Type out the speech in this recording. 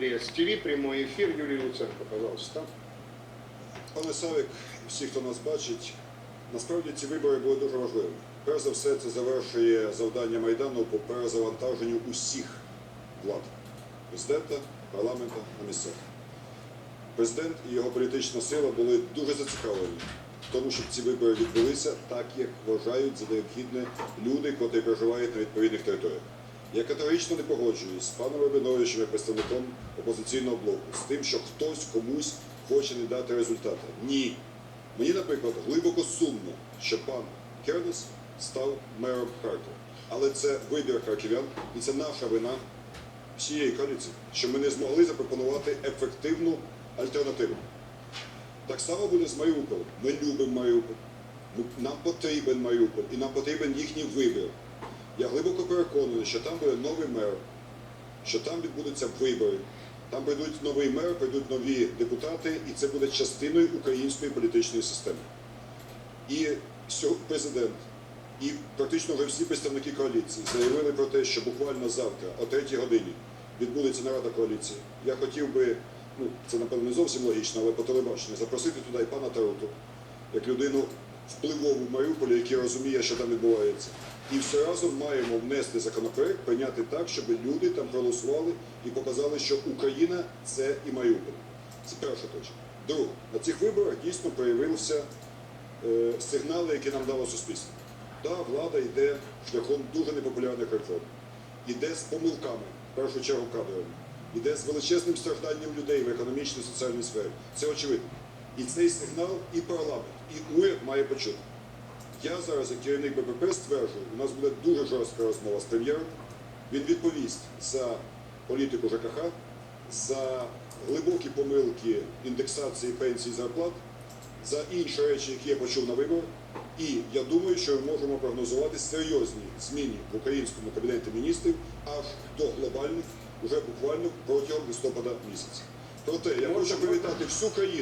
ТВ прямой эфир. Юрий Луценко, пожалуйста. Пане Савік, всі, хто нас бачить, насправді ці вибори були дуже важливими. Перш за все, це завершує завдання Майдану по перезавантаженню усіх влад президента, парламента на місцях. Президент і його політична сила були дуже зацікавлені в тому, щоб ці вибори відбулися так, як вважають за необхідне люди, котрі проживають на відповідних територіях. Я категорично не погоджуюсь з паном Рабиновичем, як представником опозиційного блоку, з тим, що хтось комусь хоче не дати результати. Ні. Мені, наприклад, глибоко сумно, що пан Кернес став мером Харкова. Але це вибір харків'ян, і це наша вина всієї коаліції, що ми не змогли запропонувати ефективну альтернативу. Так само буде з Маріуполем. Ми любимо Маріуполь. Нам потрібен Маріуполь і нам потрібен їхній вибір. Я глибоко переконаний, що там буде новий мер, що там відбудуться вибори. Там прийдуть новий мер, прийдуть нові депутати, і це буде частиною української політичної системи. І президент, і практично вже всі представники коаліції заявили про те, що буквально завтра, о 3 годині, відбудеться нарада коаліції. Я хотів би, ну це напевно не зовсім логічно, але по телебаченню запросити туди і пана Таруту, як людину впливову в Маріуполі, який розуміє, що там відбувається. І все разом маємо внести законопроект, прийняти так, щоб люди там проголосували і показали, що Україна це і Маріуполь. Це перша точка. Друге, на цих виборах дійсно проявилися е, сигнали, які нам дало суспільство. Та влада йде шляхом дуже непопулярних реформ, іде з помилками, в першу чергу кадровими, іде з величезним стражданням людей в економічній соціальній сфері. Це очевидно. І цей сигнал і парламент, і уряд має почути. Я зараз, як керівник БПП, стверджую, у нас буде дуже жорстка розмова з прем'єром. Він відповість за політику ЖКХ, за глибокі помилки індексації пенсій зарплат, за інші речі, які я почув на виборах. І я думаю, що ми можемо прогнозувати серйозні зміни в українському кабінеті міністрів аж до глобальних, уже буквально протягом листопада місяця. Проте я хочу привітати всю країну.